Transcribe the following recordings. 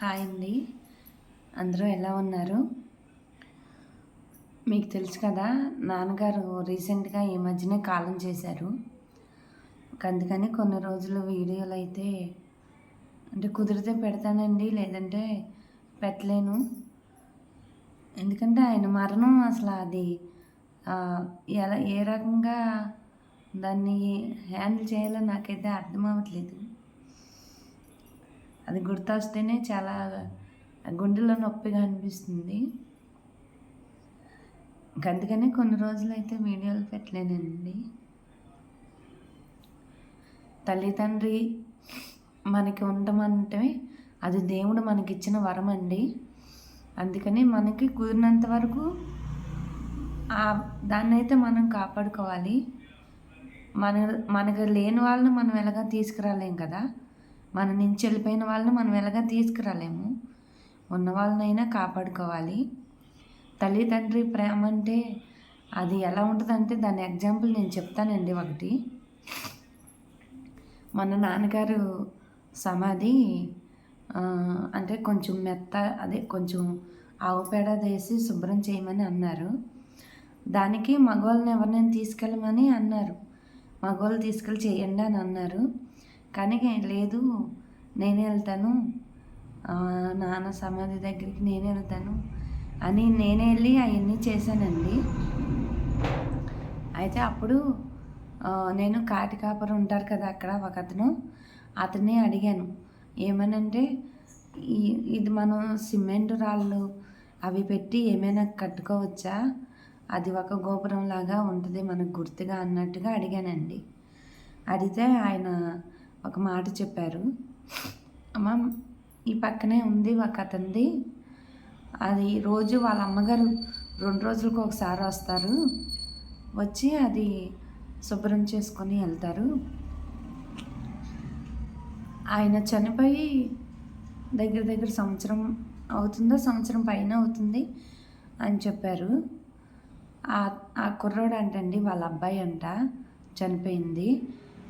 Hi అండి. అందరూ ఎలా ఉన్నారు? మీకు తెలుసు కదా నాన్నగారు రీసెంట్గా ఈ మధ్యనే కాలం చేశారు. అందుకని కొన్ని రోజులు వీడియోలు అయితే అంటే కుదిరితే పెడతానండి లేదంటే పెట్టలేను. ఎందుకంటే ఆయన మరణం అసలు అది ఎలా ఏ రకంగా దాన్ని హ్యాండిల్ చేయాలో నాకైతే అర్థం అవ్వట్లేదు. అది గుర్తొస్తేనే చాలా గుండెలో నొప్పిగా అనిపిస్తుంది. అందుకనే కొన్ని రోజులు అయితే వీడియోలు పెట్టలేనండి. తల్లిదండ్రి మనకి ఉండమంటే అది దేవుడు మనకిచ్చిన వరం అండి అందుకని మనకి కుదిరినంత వరకు ఆ దాన్ని అయితే మనం కాపాడుకోవాలి. మన మనకు లేని వాళ్ళని మనం ఎలాగ తీసుకురాలేం కదా? మన నుంచి వెళ్ళిపోయిన వాళ్ళని మనం ఎలాగా తీసుకురాలేము? ఉన్న వాళ్ళనైనా కాపాడుకోవాలి తల్లిదండ్రి ప్రేమ అంటే అది ఎలా ఉంటుందంటే దాని ఎగ్జాంపుల్ నేను చెప్తానండి ఒకటి. మన నాన్నగారు సమాధి అంటే కొంచెం మెత్త అదే కొంచెం ఆవు పేడ వేసి శుభ్రం చేయమని అన్నారు. దానికి మగవాళ్ళని ఎవరినైనా తీసుకెళ్ళమని అన్నారు. మగవాళ్ళు తీసుకెళ్ళి చేయండి అని అన్నారు. కానీ లేదు నేనే వెళ్తాను. నాన్న సమాధి దగ్గరికి నేనే వెళ్తాను అని నేనే వెళ్ళి అవన్నీ చేశానండి. అయితే అప్పుడు నేను కాటి కాపరు ఉంటారు కదా అక్కడ ఒక అతను అతనే అడిగాను. ఏమనంటే ఇది మనం సిమెంట్ రాళ్ళు అవి పెట్టి ఏమైనా కట్టుకోవచ్చా? అది ఒక గోపురం లాగా ఉంటుంది మనకు గుర్తుగా అన్నట్టుగా అడిగానండి. అడిగితే ఆయన ఒక మాట చెప్పారు. అమ్మ ఈ పక్కనే ఉంది ఒక అతనిది. అది రోజు వాళ్ళ అమ్మగారు రెండు రోజులకు ఒకసారి వస్తారు. వచ్చి అది శుభ్రం చేసుకొని వెళ్తారు. ఆయన చనిపోయి దగ్గర దగ్గర సంవత్సరం అవుతుందో సంవత్సరం పైన అవుతుంది అని చెప్పారు. ఆ ఆ కుర్రోడు అంటండి వాళ్ళ అబ్బాయి అంట చనిపోయింది.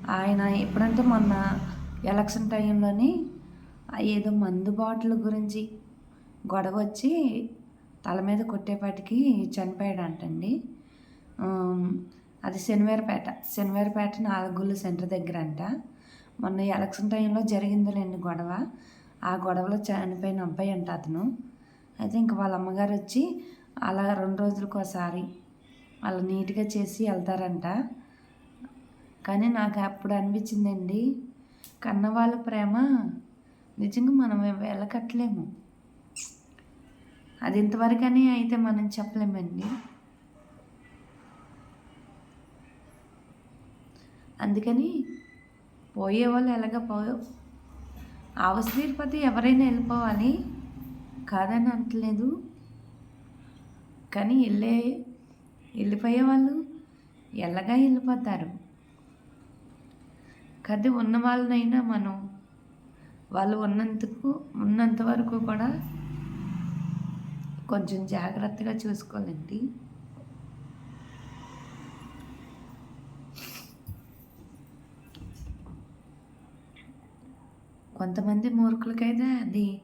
ఆయన ఎప్పుడంటే మొన్న ఎలక్షన్ టైంలోని ఏదో మందు బాటిల్ గురించి గొడవ వచ్చి తల మీద కొట్టేపాటికి చనిపోయాడంటండి. అది శనివారపేట. శనివారపేట నాలుగుళ్ళు సెంటర్ దగ్గర అంట మొన్న ఎలక్షన్ టైంలో జరిగిందిలేండి గొడవ. ఆ గొడవలో చనిపోయిన అబ్బాయి అంట అతను. అయితే ఇంక వాళ్ళ అమ్మగారు వచ్చి అలా రెండు రోజులకు ఒకసారి అలా నీట్గా చేసి వెళ్తారంట. కానీ నాకు అప్పుడు అనిపించిందండి కన్నవాళ్ళ ప్రేమ నిజంగా మనం వెళ్ళకట్లేము అది ఇంతవరకని అయితే మనం చెప్పలేమండి. అందుకని పోయే వాళ్ళు ఎలాగ పో అవసరపతి ఎవరైనా వెళ్ళిపోవాలి కాదని అంటలేదు కానీ వెళ్ళే వెళ్ళిపోయే వాళ్ళు ఎలాగా వెళ్ళిపోతారు? కది ఉన్న వాళ్ళనైనా మనం వాళ్ళు ఉన్నందుకు ఉన్నంత వరకు కూడా కొంచెం జాగ్రత్తగా చూసుకోవాలండి. కొంతమంది మూర్ఖులకైతే అది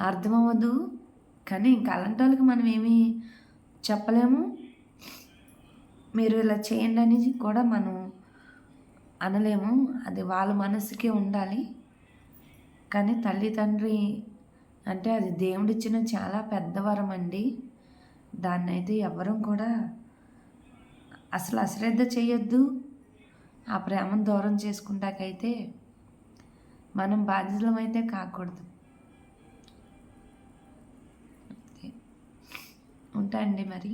అర్థమవ్వదు కానీ ఇంకా అలాంటి వాళ్ళకి మనం ఏమీ చెప్పలేము. మీరు ఇలా చేయండి అని కూడా మనం అనలేము. అది వాళ్ళ మనసుకే ఉండాలి. కానీ తల్లిదండ్రి అంటే అది దేవుడిచ్చిన చాలా పెద్ద వరం అండి దాన్ని అయితే ఎవరూ కూడా అసలు అశ్రద్ధ చేయొద్దు. ఆ ప్రేమను దూరం చేసుకుంటాకైతే మనం బాధ్యతలమైతే కాకూడదు. ఉంటాయండి అండి మరి.